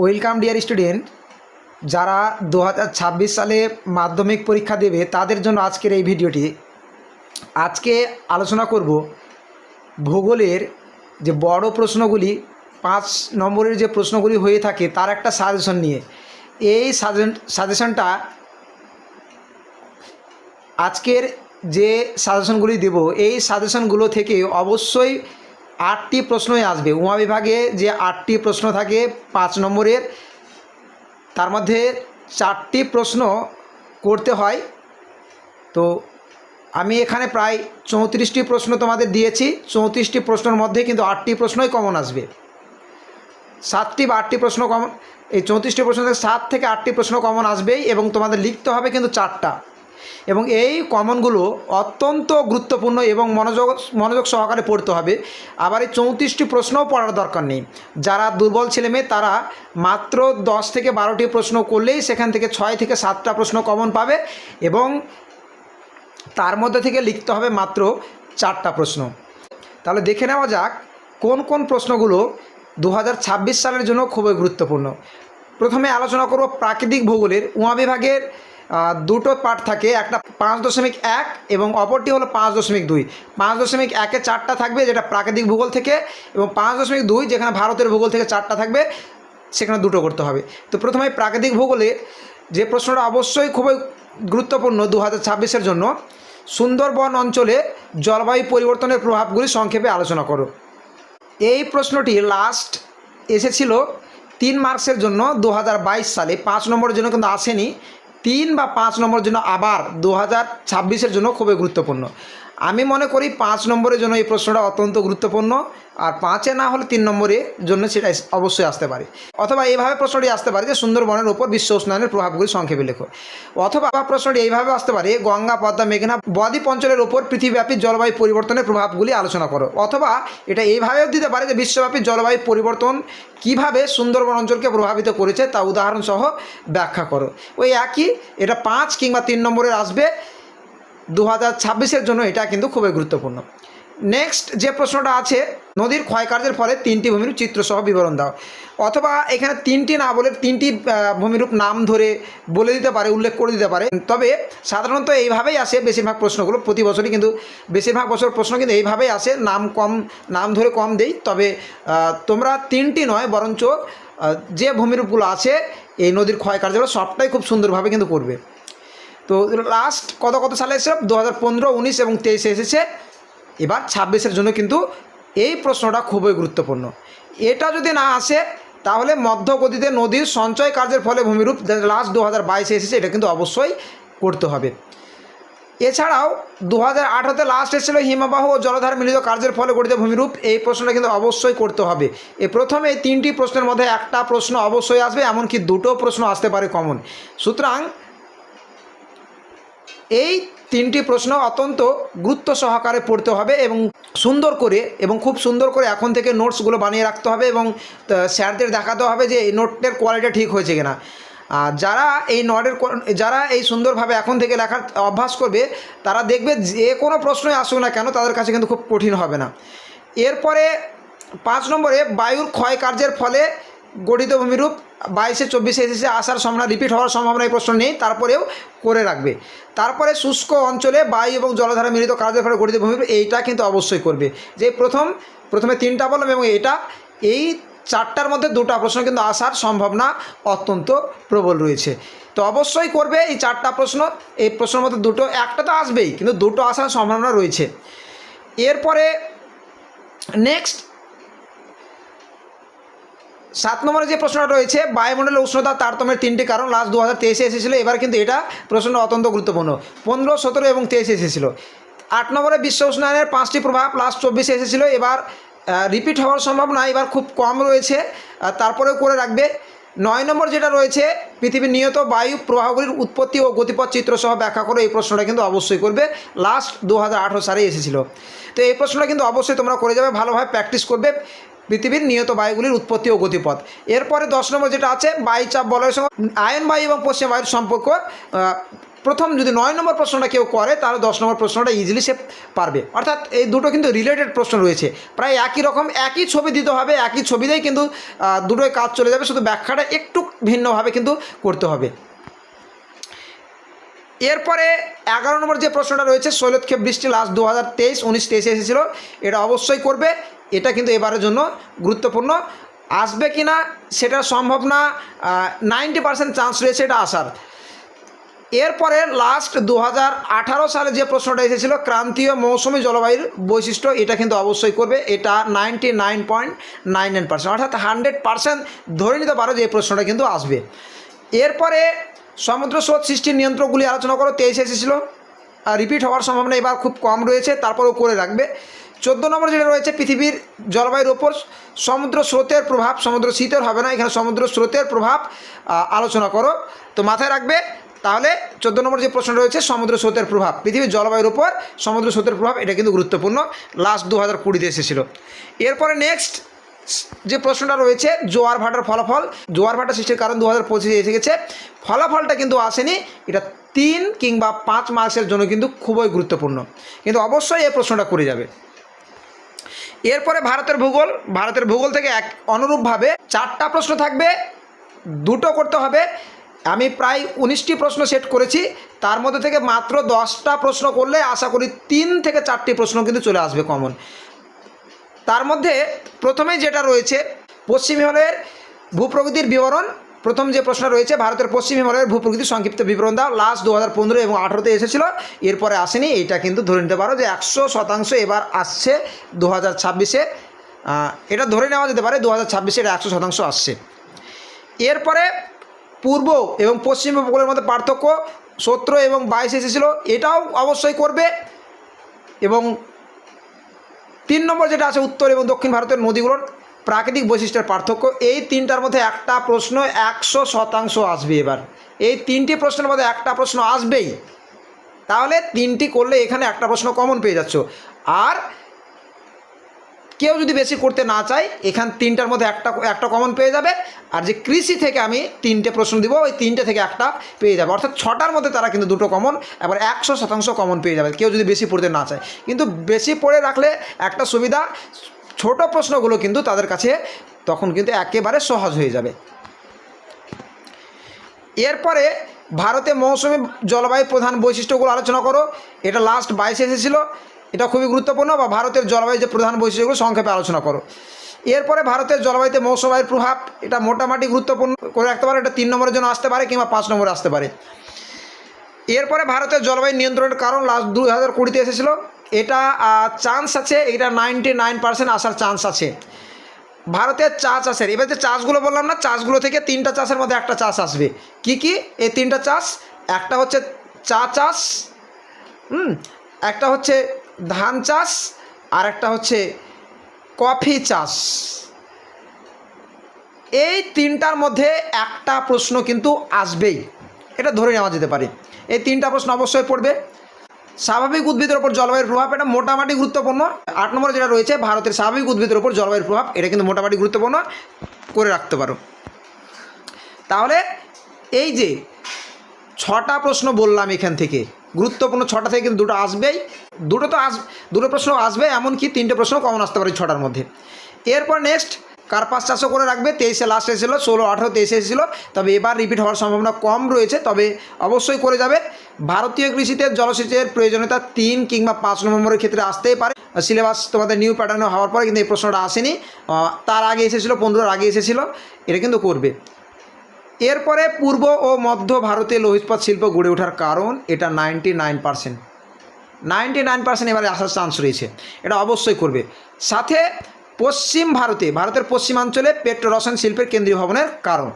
Welcome dear student, যারা দু হাজার ছাব্বিশ সালে মাধ্যমিক পরীক্ষা দেবে, তাদের জন্য আজকের এই ভিডিওটি। আজকে আলোচনা করব ভূগোলের যে বড় প্রশ্নগুলি, পাঁচ নম্বরের যে প্রশ্নগুলি হয়ে থাকে, তার একটা সাজেশন নিয়ে। এই সাজেন সাজেশনটা আজকের যে সাজেশনগুলি দেব, এই সাজেশনগুলো থেকে অবশ্যই আটটি প্রশ্নই আসবে। উমা বিভাগে যে আটটি প্রশ্ন থাকে, পাঁচ নম্বরের, তার মধ্যে চারটি প্রশ্ন করতে হয়। তো আমি এখানে প্রায় চৌত্রিশটি প্রশ্ন তোমাদের দিয়েছি। চৌত্রিশটি প্রশ্নের মধ্যে কিন্তু আটটি প্রশ্নই কমন আসবে। সাতটি বা আটটি প্রশ্ন কমন এই চৌত্রিশটি প্রশ্ন থেকে সাত থেকে আটটি প্রশ্ন কমন আসবেই এবং তোমাদের লিখতে হবে কিন্তু চারটা। এবং এই কমনগুলো অত্যন্ত গুরুত্বপূর্ণ এবং মনোযোগ মনোযোগ সহকারে পড়তে হবে। আবার এই চৌত্রিশটি প্রশ্নও পড়ার দরকার নেই। যারা দুর্বল ছেলেমেয়ে তারা মাত্র দশ থেকে বারোটি প্রশ্ন করলেই সেখান থেকে ছয় থেকে সাতটা প্রশ্ন কমন পাবে এবং তার মধ্যে থেকে লিখতে হবে মাত্র চারটা প্রশ্ন। তাহলে দেখে নেওয়া যাক কোন কোন প্রশ্নগুলো দু হাজার ছাব্বিশ সালের জন্য খুবই গুরুত্বপূর্ণ। প্রথমে আলোচনা করব প্রাকৃতিক ভূগোলের। উমা বিভাগের দুটো পার্ট থাকে। একটা পাঁচ দশমিক এক এবং অপরটি হলো পাঁচ দশমিক দুই। পাঁচ দশমিক একে চারটা থাকবে, যেটা প্রাকৃতিক ভূগোল থেকে, এবং পাঁচ দশমিক দুই, যেখানে ভারতের ভূগোল থেকে চারটা থাকবে, সেখানে দুটো করতে হবে। তো প্রথমে প্রাকৃতিক ভূগোলে যে প্রশ্নটা অবশ্যই খুবই গুরুত্বপূর্ণ দু হাজার জন্য, সুন্দরবন অঞ্চলে জলবায়ু পরিবর্তনের প্রভাবগুলি সংক্ষেপে আলোচনা করো। এই প্রশ্নটি লাস্ট এসেছিল তিন মার্কসের জন্য দু হাজার বাইশ সালে, পাঁচ নম্বরের জন্য কিন্তু আসেনি। তিন বা পাঁচ নম্বরের জন্য আবার দু হাজার ছাব্বিশের জন্য খুবই গুরুত্বপূর্ণ। আমি মনে করি পাঁচ নম্বরের জন্য এই প্রশ্নটা অত্যন্ত গুরুত্বপূর্ণ আর পাঁচে না হলে তিন নম্বরের জন্য সেটা অবশ্যই আসতে পারে। অথবা এইভাবে প্রশ্নটি আসতে পারে যে সুন্দরবনের উপর বিশ্ব উষ্ণায়নের প্রভাবগুলি সংক্ষেপে লেখো। অথবা প্রশ্নটি এইভাবে আসতে পারে, গঙ্গা, পদ্মা, মেঘনা বদ্বীপ অঞ্চলের উপর পৃথিবীব্যাপী জলবায়ু পরিবর্তনের প্রভাবগুলি আলোচনা করো। অথবা এটা এইভাবেও দিতে পারে যে বিশ্বব্যাপী জলবায়ু পরিবর্তন কীভাবে সুন্দরবন অঞ্চলকে প্রভাবিত করেছে তা উদাহরণসহ ব্যাখ্যা করো। ওই একই, এটা পাঁচ কিংবা তিন নম্বরের আসবে। দু হাজার জন্য এটা কিন্তু খুবই গুরুত্বপূর্ণ। নেক্সট যে প্রশ্নটা আছে, নদীর ক্ষয়কার্যের ফলে তিনটি ভূমিরূপ চিত্রসহ বিবরণ দাও। অথবা এখানে তিনটি না বলে তিনটি ভূমিরূপ নাম ধরে বলে দিতে পারে, উল্লেখ করে দিতে পারে। তবে সাধারণত এইভাবেই আসে বেশিরভাগ প্রশ্নগুলো। প্রতি বছরই কিন্তু বেশিরভাগ বছর প্রশ্ন কিন্তু এইভাবেই আসে, নাম কম, নাম ধরে কম দেই। তবে তোমরা তিনটি নয়, বরঞ্চ যে ভূমিরূপগুলো আছে, এই নদীর ক্ষয়কার্যগুলো সবটাই খুব সুন্দরভাবে কিন্তু করবে। তো লাস্ট কত কত সালে এসেছিল দু হাজার পনেরো, উনিশ এবং তেইশে এসেছে। এবার ছাব্বিশের জন্য কিন্তু এই প্রশ্নটা খুবই গুরুত্বপূর্ণ। এটা যদি না আসে, তাহলে মধ্যগতিতে নদীর সঞ্চয় কার্যের ফলে ভূমিরূপ লাস্ট দু হাজার বাইশে এসেছে, এটা কিন্তু অবশ্যই করতে হবে। এছাড়াও দু হাজার আঠারোতে লাস্ট এসেছিল হিমবাহ ও জলধার মিলিত কার্যের ফলে গঠিত ভূমিরূপ, এই প্রশ্নটা কিন্তু অবশ্যই করতে হবে। এ প্রথমে এই তিনটি প্রশ্নের মধ্যে একটা প্রশ্ন অবশ্যই আসবে, এমনকি দুটো প্রশ্ন আসতে পারে কমন সুতরাং এই তিনটি প্রশ্ন অত্যন্ত গুরুত্ব সহকারে পড়তে হবে এবং সুন্দর করে এবং খুব সুন্দর করে এখন থেকে নোটসগুলো বানিয়ে রাখতে হবে এবং স্যারদের দেখাতে হবে যে এই নোটের কোয়ালিটি ঠিক হয়েছে কিনা। আর যারা এই নোটের যারা এই সুন্দরভাবে এখন থেকে লেখার অভ্যাস করবে, তারা দেখবে যে কোনো প্রশ্নই আসুক না কেন, তাদের কাছে কিন্তু খুব কঠিন হবে না। এরপরে পাঁচ নম্বরে বায়ুর ক্ষয় কার্যের ফলে গঠিত ভূমিরূপ বাইশে, চব্বিশে এসেছে আসার সম্ভাবনা রিপিট হওয়ার সম্ভাবনা এই প্রশ্ন নেই, তারপরেও করে রাখবে। তারপরে শুষ্ক অঞ্চলে বায়ু এবং জলধারা মিলিত কার্যের ফলে গঠিত ভূমিরূপ এইটা কিন্তু অবশ্যই করবে। যে প্রথম, প্রথমে তিনটা বললাম এবং এটা, এই চারটার মধ্যে দুটো প্রশ্ন কিন্তু আসার সম্ভাবনা অত্যন্ত প্রবল রয়েছে। তো অবশ্যই করবে এই চারটা প্রশ্ন, এই প্রশ্নের মধ্যে দুটো, একটা তো আসবেই, কিন্তু দুটো আসার সম্ভাবনা রয়েছে। এরপরে নেক্সট সাত নম্বরে যে প্রশ্নটা রয়েছে বায়ুমণ্ডলের উষ্ণতা তারতম্যের তিনটি কারণ। লাস্ট দু হাজার তেইশে এসেছিল, এবার কিন্তু এটা প্রশ্নটা অত্যন্ত গুরুত্বপূর্ণ। পনেরো, সতেরো এবং তেইশে এসেছিল। আট নম্বরে বিশ্ব উষ্ণায়নের পাঁচটি প্রভাব লাস্ট চব্বিশে এসেছিল, এবার রিপিট হওয়ার সম্ভাবনা এবার খুব কম রয়েছে। তারপরেও করে রাখবে। নয় নম্বর যেটা রয়েছে, পৃথিবীর নিয়ত বায়ু প্রবাহগুলির উৎপত্তি ও গতিপথ চিত্রসহ ব্যাখ্যা করে এই প্রশ্নটা কিন্তু অবশ্যই করবে। লাস্ট দু হাজার আঠেরো সালে এসেছিল। তো এই প্রশ্নটা কিন্তু অবশ্যই তোমরা করে যাবে, ভালোভাবে প্র্যাকটিস করবে। পৃথিবীর নিয়ত বায়ুগুলির উৎপত্তি ও গতিপথ। এরপরে দশ নম্বর যেটা আছে বায়ুচাপ বলয়ের সঙ্গে আয়ন বায়ু এবং পশ্চিম বায়ুর সম্পর্ক। প্রথম যদি নয় নম্বর প্রশ্নটা কেউ করে, তাহলে দশ নম্বর প্রশ্নটা ইজিলি সে পারবে। অর্থাৎ এই দুটো কিন্তু রিলেটেড প্রশ্ন রয়েছে। প্রায় একই রকম, একই ছবি দিতে হবে, একই ছবিতেই কিন্তু দুটোই কাজ চলে যাবে। শুধু ব্যাখ্যাটা একটু ভিন্নভাবে কিন্তু করতে হবে। এরপরে এগারো নম্বর যে প্রশ্নটা রয়েছে, শৈলক্ষেপ বৃষ্টি লাস্ট দু হাজার তেইশ, উনিশ তেইশে এসেছিল। এটা অবশ্যই করবে। এটা কিন্তু এবারের জন্য গুরুত্বপূর্ণ। আসবে কি না সেটা সম্ভব না নাইনটি পার্সেন্ট চান্স রয়েছে এটা আসার। এরপরে লাস্ট দু হাজার আঠারো সালে যে প্রশ্নটা এসেছিল, ক্রান্তীয় মৌসুমী জলবায়ুর বৈশিষ্ট্য, এটা কিন্তু অবশ্যই করবে। এটা ninety nine point nine nine percent. অর্থাৎ হান্ড্রেড পার্সেন্ট ধরে নিতে পারো যে এই প্রশ্নটা কিন্তু আসবে। এরপরে সমুদ্র স্রোত সৃষ্টির নিয়ন্ত্রকগুলি আলোচনা করো, তেইশে এসেছিল। আর রিপিট হওয়ার সম্ভাবনা এবার খুব কম রয়েছে, তারপরেও করে রাখবে। চোদ্দ নম্বর যেটা রয়েছে, পৃথিবীর জলবায়ুর ওপর সমুদ্র স্রোতের প্রভাব, সমুদ্র শীতের হবে না, এখানে সমুদ্র স্রোতের প্রভাব আলোচনা করো। তো মাথায় রাখবে, তাহলে চোদ্দ নম্বর যে প্রশ্ন রয়েছে, সমুদ্র স্রোতের প্রভাব, পৃথিবীর জলবায়ুর উপর সমুদ্র স্রোতের প্রভাব, এটা কিন্তু গুরুত্বপূর্ণ। লাস্ট দু হাজার কুড়িতে এসেছিল। এরপরে নেক্সট যে প্রশ্নটা রয়েছে, জোয়ার ভাটার ফলাফল। জোয়ার ভাটা সৃষ্টির কারণ দু হাজার পঁচিশে এসে গেছে। ফলাফলটা কিন্তু আসেনি। এটা তিন কিংবা পাঁচ মার্কসের জন্য কিন্তু খুবই গুরুত্বপূর্ণ। কিন্তু অবশ্যই এই প্রশ্নটা করে যাবে। এরপরে ভারতের ভূগোল ভারতের ভূগোল থেকে এক অনুরূপভাবে চারটা প্রশ্ন থাকবে, দুটো করতে হবে। আমি প্রায় উনিশটি প্রশ্ন সেট করেছি, তার মধ্যে থেকে মাত্র দশটা প্রশ্ন করলে আশা করি তিন থেকে চারটি প্রশ্ন কিন্তু চলে আসবে কমন তার মধ্যে প্রথমেই যেটা রয়েছে, পশ্চিম হিমালয়ের ভূপ্রকৃতির বিবরণ প্রথম যে প্রশ্ন রয়েছে, ভারতের পশ্চিম হিমালয়ের ভূপ্রকৃতির সংক্ষিপ্ত বিবরণ দাও। লাস্ট দু হাজার পনেরো এবং আঠেরোতে এসেছিল, এরপরে আসেনি। এটা কিন্তু ধরে নিতে পারো যে একশো শতাংশ এবার আসছে দু হাজার ছাব্বিশে এটা ধরে নেওয়া যেতে পারে দু হাজার ছাব্বিশে এটা একশো শতাংশ আসছে। এরপরে পূর্ব এবং পশ্চিম উপকূলের মধ্যে পার্থক্য, সতেরো এবং বাইশ এসেছিল, এটাও অবশ্যই করবে। এবং তিন নম্বর যেটা আছে, উত্তর এবং দক্ষিণ ভারতের নদীগুলোর প্রাকৃতিক বৈশিষ্ট্যের পার্থক্য, এই তিনটার মধ্যে একটা প্রশ্ন একশো শতাংশ আসবে এবার। এই তিনটি প্রশ্নের মধ্যে একটা প্রশ্ন আসবেই। তাহলে তিনটি করলে এখানে একটা প্রশ্ন কমন পেয়ে যাচ্ছ। আর কেউ যদি বেশি করতে না চায়, এখান তিনটার মধ্যে একটা একটা কমন পেয়ে যাবে। আর যে কৃষি থেকে আমি তিনটে প্রশ্ন দিব, ওই তিনটে থেকে একটা পেয়ে যাবে। অর্থাৎ ছটার মধ্যে তারা কিন্তু দুটো কমন এবার একশো শতাংশ কমন পেয়ে যাবে, কেউ যদি বেশি পড়তে না চায়। কিন্তু বেশি পড়ে রাখলে একটা সুবিধা ছোট প্রশ্নগুলো কিন্তু তাদের কাছে তখন কিন্তু একেবারে সহজ হয়ে যাবে। এরপরে ভারতে মৌসুমি জলবায়ু প্রধান বৈশিষ্ট্যগুলো আলোচনা করো। এটা লাস্ট বাইশে এসেছিল। এটা খুবই গুরুত্বপূর্ণ বা ভারতের জলবায়ু যে প্রধান বৈশিষ্ট্যগুলো সংক্ষেপে আলোচনা করো। এরপরে ভারতের জলবায়ুতে মৌসুমায়ুর প্রভাব, এটা মোটামুটি গুরুত্বপূর্ণ করে রাখতে পারে। এটা তিন নম্বরের জন্য আসতে পারে কিংবা পাঁচ নম্বরে আসতে পারে। এরপরে ভারতের জলবায়ু নিয়ন্ত্রণের কারণ লাস্ট দু হাজার কুড়িতে এসেছিল। এটা চান্স আছে, এটা নাইনটি নাইন পার্সেন্ট আসার চান্স আছে। ভারতের চা চাষের এবার যে চাষগুলো বললাম না চাষগুলো থেকে তিনটা চাষের মধ্যে একটা চাষ আসবে। কি কি? এই তিনটা চাষ একটা হচ্ছে চা চাষ, হুম, একটা হচ্ছে ধান চাষ, আর একটা হচ্ছে কফি চাষ। এই তিনটার মধ্যে একটা প্রশ্ন কিন্তু আসবেই। এটা ধরে নেওয়া যেতে পারে। এই তিনটা প্রশ্ন অবশ্যই পড়বে। স্বাভাবিক উদ্ভিদের ওপর জলবায়ুর প্রভাব, এটা মোটামুটি গুরুত্বপূর্ণ। আট নম্বরে যেটা রয়েছে, ভারতের স্বাভাবিক উদ্ভিদের ওপর জলবায়ুর প্রভাব, এটা কিন্তু মোটামুটি গুরুত্বপূর্ণ করে রাখতে পারো। তাহলে এই যে ছটা প্রশ্ন বললাম এখান থেকে, গুরুত্বপূর্ণ ছটা থেকে কিন্তু দুটো আসবেই। দুটো তো আস, দুটো প্রশ্ন আসবে, এমনকি তিনটে প্রশ্ন কমন আসতে পারে ছটার মধ্যে। এরপর নেক্সট কার্পাস চাষও করে রাখবে? তেইশে লাস্ট এসেছিল, ষোলো, আঠেরো, তেইশে এসেছিল। তবে এবার রিপিট হওয়ার সম্ভাবনা কম রয়েছে, তবে অবশ্যই করে যাবে। ভারতীয় কৃষিতে জলসেচের প্রয়োজনীয়তা তিন কিংবা পাঁচ নম্বরের ক্ষেত্রে আসতেই পারে। সিলেবাস তোমাদের নিউ প্যাটার্ন হওয়ার পরে কিন্তু এই প্রশ্নটা আসেনি। তার আগে এসেছিল, পনেরোর আগে এসেছিল, এটা কিন্তু করবে। এরপরে পূর্ব ও মধ্য ভারতে লোহিতপাত শিল্প গড়ে ওঠার কারণ, এটা ninety nine percent ninety nine percent এবারে আসার চান্স রয়েছে। এটা অবশ্যই করবে। সাথে পশ্চিম ভারতে, ভারতের পশ্চিমাঞ্চলে পেট্রো রসায়ন শিল্পের কেন্দ্রীয় ভবনের কারণ।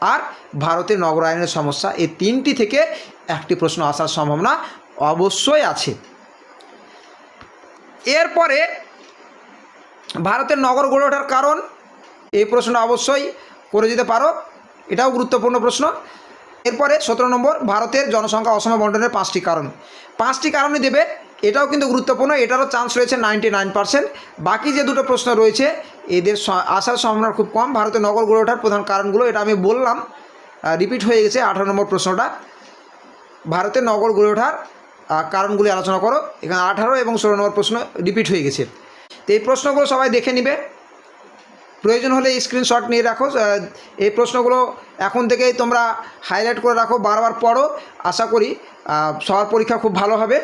আর ভারতের নগরায়নের সমস্যা, এই তিনটি থেকে একটি প্রশ্ন আসার সম্ভাবনা অবশ্যই আছে। এরপরে ভারতের নগর গড়ে ওঠার কারণ, এই প্রশ্ন অবশ্যই করে যেতে পারো। এটাও গুরুত্বপূর্ণ প্রশ্ন। এরপরে সতেরো নম্বর, ভারতের জনসংখ্যা অসম বন্টনের পাঁচটি কারণ। পাঁচটি কারণই দেবে এটাও কিন্তু গুরুত্বপূর্ণ, এটারও চান্স রয়েছে নাইনটি বাকি যে দুটো প্রশ্ন রয়েছে, এদের আসার সম্ভাবনা খুব কম। ভারতের নগর গড়ে ওঠার প্রধান কারণগুলো এটা আমি বললাম। রিপিট হয়ে গেছে আঠারো নম্বর প্রশ্নটা। ভারতের নগর গড়ে ওঠার কারণগুলি আলোচনা করো। এখানে আঠারো এবং ষোলো নম্বর প্রশ্ন রিপিট হয়ে গেছে। তো এই প্রশ্নগুলো সবাই দেখে নিবে। প্রয়োজন হলে স্ক্রিনশট নিয়ে রাখো। এই প্রশ্নগুলো এখন থেকেই তোমরা হাইলাইট করে রাখো, বারবার পড়ো। আশা করি সবার পরীক্ষা খুব ভালো হবে।